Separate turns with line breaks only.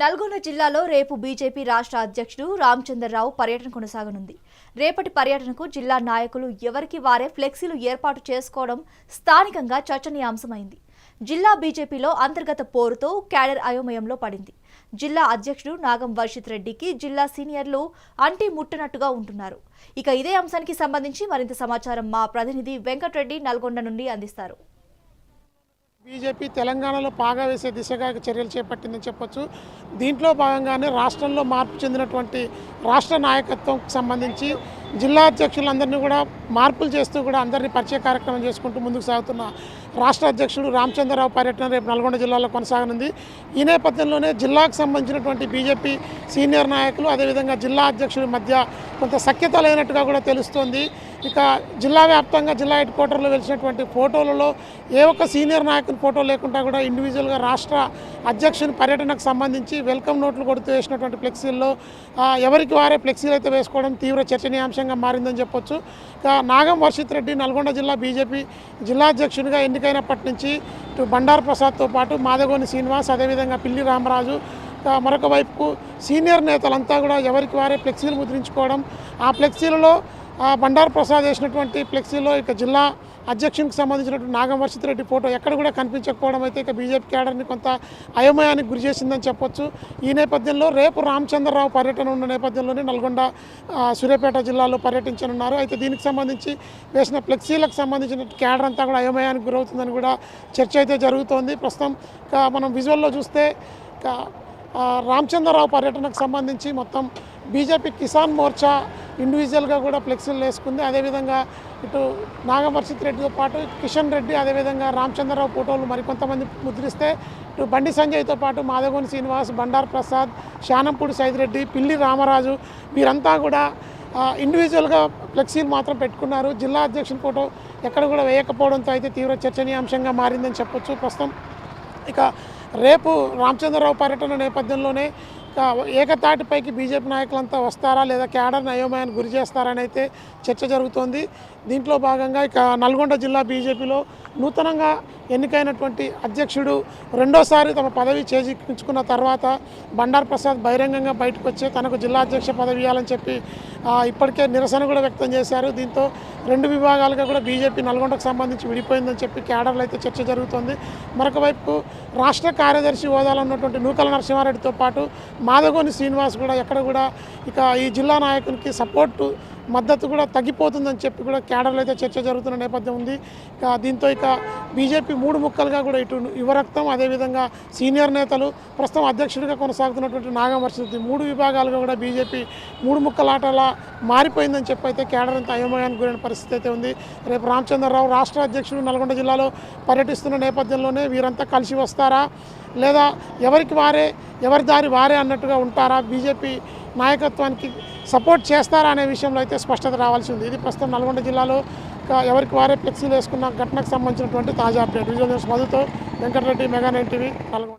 నల్గొండ జిల్లాలో రేపు బీజేపీ రాష్ట్ర అధ్యక్షుడు రామచంద్రరావు పర్యటన కొనసాగనుంది. రేపటి పర్యటనకు జిల్లా నాయకులు ఎవరికి వారే ఫ్లెక్సీలు ఏర్పాటు చేసుకోవడం స్థానికంగా చర్చనీయాంశమైంది. జిల్లా బీజేపీలో అంతర్గత పోరుతో క్యాడర్ అయోమయంలో పడింది. జిల్లా అధ్యక్షుడు నాగం వర్షిత్ రెడ్డికి జిల్లా సీనియర్లు అంటి ముట్టనట్టుగా ఉంటున్నారు. ఇక ఇదే అంశానికి సంబంధించి మరింత సమాచారం మా ప్రతినిధి వెంకటరెడ్డి నల్గొండ నుండి అందిస్తారు.
బీజేపీ తెలంగాణలో పాగా వేసే దిశగా చర్యలు చేపట్టిందని చెప్పొచ్చు. దీంట్లో భాగంగానే రాష్ట్రంలో మార్పు చెందినటువంటి రాష్ట్ర నాయకత్వం సంబంధించి జిల్లా అధ్యక్షులందరినీ కూడా మార్పులు చేస్తూ కూడా అందరినీ పరిచయ కార్యక్రమం చేసుకుంటూ ముందుకు సాగుతున్న రాష్ట్ర అధ్యక్షుడు రామచంద్రరావు పర్యటన రేపు నల్గొండ జిల్లాలో కొనసాగనుంది. ఈ నేపథ్యంలోనే జిల్లాకు సంబంధించినటువంటి బీజేపీ సీనియర్ నాయకులు అదేవిధంగా జిల్లా అధ్యక్షుడి మధ్య కొంత సఖ్యత లేనట్టుగా కూడా తెలుస్తోంది. ఇక జిల్లా వ్యాప్తంగా జిల్లా హెడ్ క్వార్టర్లో వెలిసినటువంటి ఫోటోలలో ఏ ఒక్క సీనియర్ నాయకుని ఫోటో లేకుండా కూడా ఇండివిజువల్గా రాష్ట్ర అధ్యక్షుని పర్యటనకు సంబంధించి వెల్కమ్ నోట్లు కొడుతూ వేసినటువంటి ఫ్లెక్సీల్లో ఎవరికి వారే ఫ్లెక్సీలు అయితే వేసుకోవడం తీవ్ర చర్చనీయాంశం. చర్చనీయాంశంగా మారిందని చెప్పొచ్చు. ఇక నాగం వర్షిత్ రెడ్డి నల్గొండ జిల్లా బీజేపీ జిల్లా అధ్యక్షునిగా ఎన్నికైనప్పటి నుంచి ఇటు బండారు ప్రసాద్తో పాటు మాదగోని శ్రీనివాస్ అదేవిధంగా పిల్లి రామరాజు మరొక వైపుకు సీనియర్ నేతలంతా కూడా ఎవరికి వారే ఫ్లెక్సీలు ముద్రించుకోవడం ఆ ఫ్లెక్సీలలో బండారు ప్రసాద్ వేసినటువంటి ఫ్లెక్సీలో ఇక జిల్లా అధ్యక్షునికి సంబంధించినటువంటి నాగం వర్షిత్ రెడ్డి ఫోటో ఎక్కడ కూడా కనిపించకపోవడం అయితే ఇక బీజేపీ క్యాడర్ని కొంత అయోమయానికి గురి చేసిందని చెప్పొచ్చు. ఈ నేపథ్యంలో రేపు రామచంద్రరావు పర్యటన ఉన్న నేపథ్యంలోనే నల్గొండ సూర్యాపేట జిల్లాలో పర్యటించనున్నారు. అయితే దీనికి సంబంధించి వేసిన ఫ్లెక్సీలకు సంబంధించిన క్యాడర్ అంతా కూడా అయోమయానికి గురవుతుందని కూడా చర్చ అయితే జరుగుతోంది. ప్రస్తుతం మనం విజువల్లో చూస్తే రామచంద్రరావు పర్యటనకు సంబంధించి మొత్తం బీజేపీ కిసాన్ మోర్చా ఇండివిజువల్గా కూడా ఫ్లెక్సీలు వేసుకుంది. అదేవిధంగా ఇటు నాగమర్షిత్ రెడ్డితో పాటు కిషన్ రెడ్డి అదేవిధంగా రామచంద్రరావు ఫోటోలు మరికొంతమంది ముద్రిస్తే ఇటు బండి సంజయ్తో పాటు మాధవోని శ్రీనివాస్ బండార్ ప్రసాద్ శానంపూడి సైదిరెడ్డి పిల్లి రామరాజు వీరంతా కూడా ఇండివిజువల్గా ఫ్లెక్సీలు మాత్రం పెట్టుకున్నారు. జిల్లా అధ్యక్షుని ఫోటో ఎక్కడ కూడా వేయకపోవడంతో అయితే తీవ్ర చర్చనీయాంశంగా మారిందని చెప్పొచ్చు. ప్రస్తుతం ఇక రేపు రామచంద్రరావు పర్యటన నేపథ్యంలోనే ఏకతాటిపైకి బీజేపీ నాయకులంతా వస్తారా లేదా క్యాడర్ అయోమయాన్ని గురి చేస్తారని అయితే చర్చ జరుగుతోంది. దీంట్లో భాగంగా ఇక నల్గొండ జిల్లా బీజేపీలో నూతనంగా ఎన్నికైనటువంటి అధ్యక్షుడు రెండోసారి తమ పదవి చేజిక్కించుకున్న తర్వాత బండార్ ప్రసాద్ బహిరంగంగా బయటకు వచ్చి తనకు జిల్లా అధ్యక్ష పదవి ఇవ్వాలని చెప్పి ఇప్పటికే నిరసన కూడా వ్యక్తం చేశారు. దీంతో రెండు విభాగాలుగా కూడా బీజేపీ నల్గొండకు సంబంధించి విడిపోయిందని చెప్పి క్యాడర్లో అయితే చర్చ జరుగుతోంది. మరొక వైపు రాష్ట్ర కార్యదర్శి హోదాలో ఉన్నటువంటి నూకల నరసింహారెడ్డితో పాటు మాధగోని శ్రీనివాస్ కూడా ఎక్కడ కూడా ఇక ఈ జిల్లా నాయకునికి సపోర్టు మద్దతు కూడా తగ్గిపోతుందని చెప్పి కూడా క్యాడర్లో అయితే చర్చ జరుగుతున్న నేపథ్యం ఉంది. ఇక దీంతో ఇక బీజేపీ మూడు ముక్కలుగా కూడా ఇటు యువరక్తం అదేవిధంగా సీనియర్ నేతలు ప్రస్తుతం అధ్యక్షుడిగా కొనసాగుతున్నటువంటి నాగమర్షి మూడు విభాగాలుగా కూడా బీజేపీ మూడు ముక్కలాటలా మారిపోయిందని చెప్పి అయితే కేడర్ అంతా అయోమయానికి గురైన పరిస్థితి అయితే ఉంది. రేపు రామచంద్రరావు రాష్ట్ర అధ్యక్షుడు నల్గొండ జిల్లాలో పర్యటిస్తున్న నేపథ్యంలోనే వీరంతా కలిసి వస్తారా? లేదా ఎవరికి వారే ఎవరి దారి వారే అన్నట్టుగా ఉంటారా? బీజేపీ నాయకత్వానికి సపోర్ట్ చేస్తారా అనే విషయంలో అయితే స్పష్టత రావాల్సి ఉంది. ఇది ప్రస్తుతం నల్గొండ జిల్లాలో ఎవరికి వారే ఫ్లెక్సీలు వేసుకున్న ఘటనకు సంబంధించినటువంటి తాజా update. Visual మధుతో Venkatareddy mega nine TV Nalgonda.